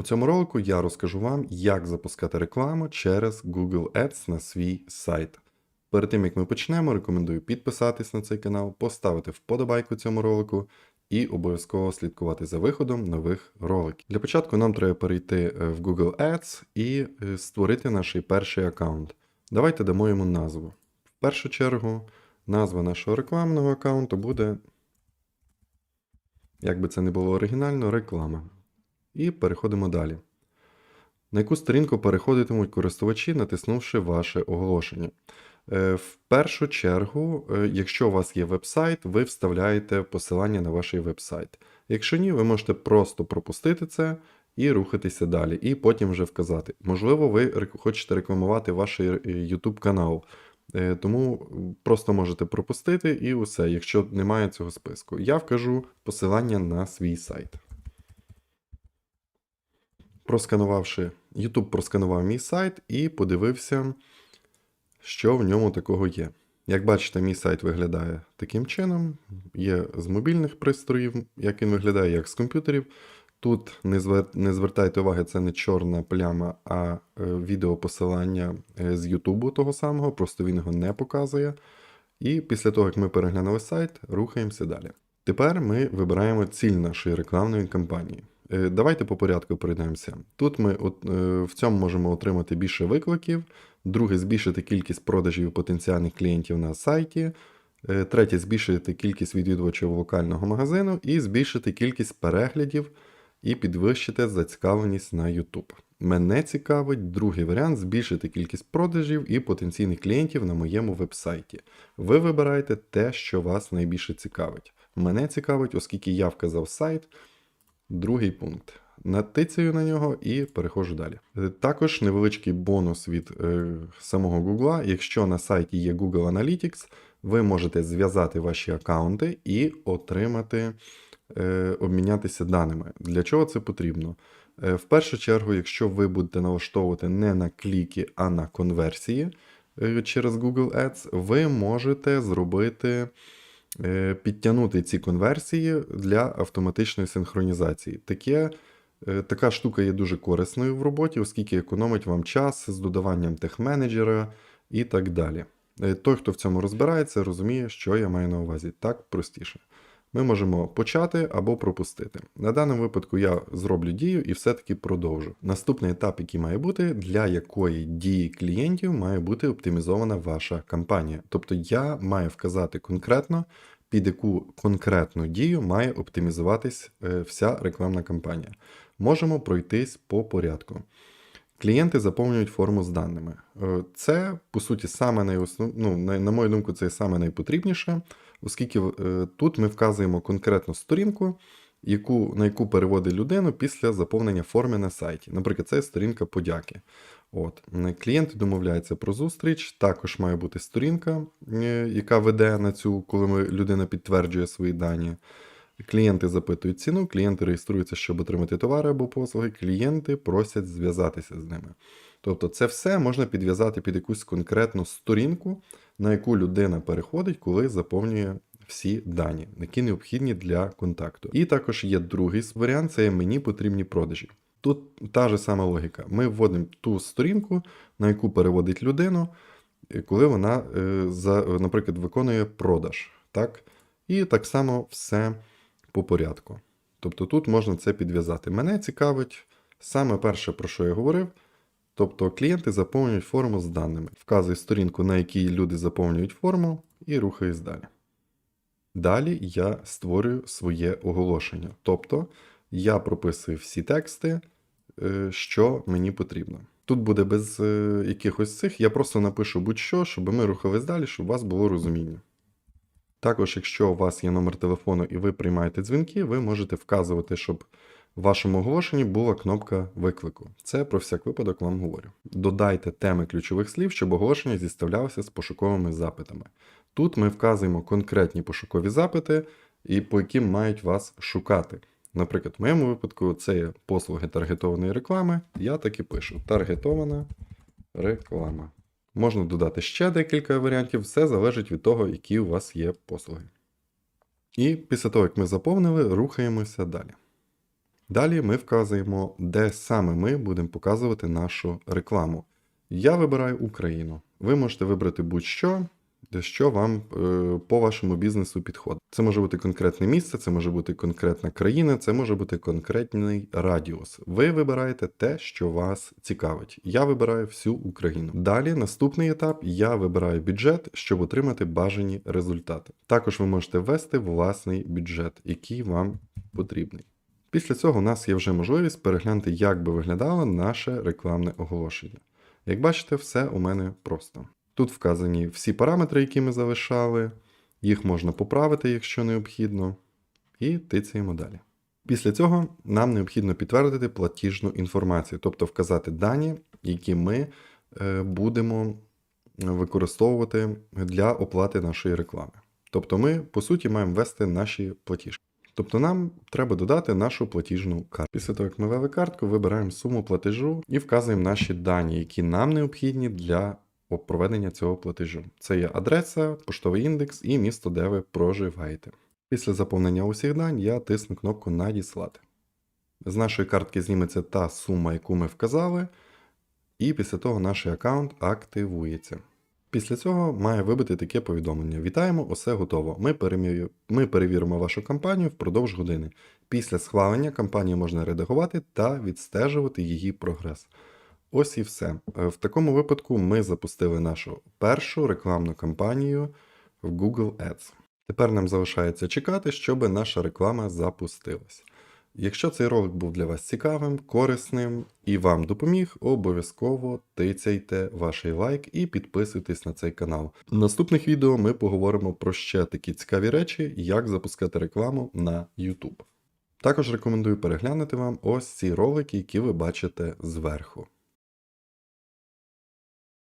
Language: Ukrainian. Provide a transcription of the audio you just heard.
У цьому ролику я розкажу вам, як запускати рекламу через Google Ads на свій сайт. Перед тим як ми почнемо, рекомендую підписатись на цей канал, поставити вподобайку цьому ролику і обов'язково слідкувати за виходом нових роликів. Для початку нам треба перейти е, в Google Ads і е, створити наш перший аккаунт. Давайте дамо йому назву. В першу чергу, назва нашого рекламного аккаунту буде, як би це не було оригінально, реклама. І переходимо далі. На яку сторінку переходитимуть користувачі, натиснувши ваше оголошення. Е, В першу чергу, е, якщо у вас є веб-сайт, ви вставляєте посилання на ваш веб-сайт. Якщо ні, ви можете просто пропустити це і рухатися далі, і потім вже вказати. Можливо, ви хочете рекламувати ваш YouTube канал. Е, Тому просто можете пропустити і усе, якщо немає цього списку. Я вкажу посилання на свій сайт. Просканувавши, YouTube просканував мій сайт і подивився, що в ньому такого є. Як бачите, мій сайт виглядає таким чином. Є з мобільних пристроїв, як він виглядає, як з комп'ютерів. Тут не, звер... не звертайте уваги, це не чорна пляма, а е, відеопосилання е, з Ютубу того самого, просто він його не показує. І після того, як ми переглянули сайт, рухаємося далі. Тепер ми вибираємо ціль нашої рекламної кампанії. Е, Давайте по порядку пройдемося. Тут ми от, е, в цьому можемо отримати більше викликів. Друге, збільшити кількість продажів потенціальних клієнтів на сайті. Е, Третє, збільшити кількість відвідувачів локального магазину і збільшити кількість переглядів і підвищити зацікавленість на YouTube. Мене цікавить другий варіант збільшити кількість продажів і потенційних клієнтів на моєму вебсайті. Ви вибираєте те, що вас найбільше цікавить. Мене цікавить, оскільки я вказав сайт, другий пункт. Натицюю на нього і переходжу далі. Е, Також невеличкий бонус від е, самого Google. Якщо на сайті є Google Analytics, ви можете зв'язати ваші аккаунти і отримати, е, обмінятися даними. Для чого це потрібно? Е, в першу чергу, якщо ви будете налаштовувати не на кліки, а на конверсії е, через Google Ads, ви можете зробити підтягнути ці конверсії для автоматичної синхронізації. Таке, е, така штука є дуже корисною в роботі, оскільки економить вам час з додаванням техменеджера і так далі. Е, Той, хто в цьому розбирається, розуміє, що я маю на увазі. Так простіше. Ми можемо почати або пропустити. На даному випадку я зроблю дію і все-таки продовжу. Наступний етап, який має бути, для якої дії клієнтів має бути оптимізована ваша кампанія. Тобто я маю вказати конкретно, під яку конкретну дію має оптимізуватись е, вся рекламна кампанія. Можемо пройтись по порядку. Клієнти заповнюють форму з даними. Е, Це, по суті, саме найоснов... ну, на, мою думку, це саме найпотрібніше, оскільки е, тут ми вказуємо конкретну сторінку, яку, на яку переводить людину після заповнення форми на сайті. Наприклад, це сторінка подяки. От. Клієнти домовляються про зустріч, також має бути сторінка, е, яка веде на цю, коли людина підтверджує свої дані. Клієнти запитують ціну, клієнти реєструються, щоб отримати товари або послуги, клієнти просять зв'язатися з ними. Тобто це все можна підв'язати під якусь конкретну сторінку, на яку людина переходить, коли заповнює всі дані, які необхідні для контакту. І також є другий варіант це мені потрібні продажі. Тут та ж сама логіка. Ми вводимо ту сторінку, на яку переводить людину, е, коли вона, е, наприклад, виконує продаж. Так? І так само все по порядку. Тобто тут можна це підв'язати. Мене цікавить саме перше, про що я говорив. Тобто клієнти заповнюють форму з даними. Вказую сторінку, на якій люди заповнюють форму, і рухаюсь далі. Далі я створюю своє оголошення. Тобто я прописую всі тексти, е, що мені потрібно. Тут буде без е, якихось цих, я просто напишу будь-що, щоб ми рухались далі, щоб у вас було розуміння. Також, якщо у вас є номер телефону і ви приймаєте дзвінки, ви можете вказувати, щоб в вашому оголошенні була кнопка виклику. Це про всяк випадок вам говорю. Додайте теми ключових слів, щоб оголошення зіставлялося з пошуковими запитами. Тут ми вказуємо конкретні пошукові запити, і по яким мають вас шукати. Наприклад, в моєму випадку це є послуги таргетованої реклами. Я так і пишу: таргетована реклама. Можна додати ще декілька варіантів, все залежить від того, які у вас є послуги. І після того, як ми заповнили, рухаємося далі. Далі ми вказуємо, де саме ми будемо показувати нашу рекламу. Я вибираю Україну. Ви можете вибрати будь-що, що вам е, по вашому бізнесу підходить. Це може бути конкретне місце, це може бути конкретна країна, це може бути конкретний радіус. Ви вибираєте те, що вас цікавить. Я вибираю всю Україну. Далі, наступний етап, я вибираю бюджет, щоб отримати бажані результати. Також ви можете ввести власний бюджет, який вам потрібний. Після цього у нас є вже можливість переглянути, як би виглядало наше рекламне оголошення. Як бачите, все у мене просто. Тут вказані всі параметри, які ми залишали, їх можна поправити, якщо необхідно, і тицяємо далі. Після цього нам необхідно підтвердити платіжну інформацію, тобто вказати дані, які ми е, будемо використовувати для оплати нашої реклами. Тобто ми, по суті, маємо ввести наші платіжки. Тобто нам треба додати нашу платіжну картку. Після того, як ми ввели картку, вибираємо суму платежу і вказуємо наші дані, які нам необхідні для проведення цього платежу. Це є адреса, поштовий індекс і місто, де ви проживаєте. Після заповнення усіх дань я тисну кнопку Надіслати. З нашої картки зніметься та сума, яку ми вказали, і після того наш аккаунт активується. Після цього має вибити таке повідомлення: Вітаємо, усе готово. Ми. Ми перевіримо вашу кампанію впродовж години. Після схвалення кампанію можна редагувати та відстежувати її прогрес. Ось і все. Е, В такому випадку ми запустили нашу першу рекламну кампанію в Google Ads. Тепер нам залишається чекати, щоб наша реклама запустилась. Якщо цей ролик був для вас цікавим, корисним і вам допоміг, обов'язково тицяйте ваш лайк і підписуйтесь на цей канал. В наступних відео ми поговоримо про ще такі цікаві речі, як запускати рекламу на YouTube. Також рекомендую переглянути вам ось ці ролики, які ви бачите зверху.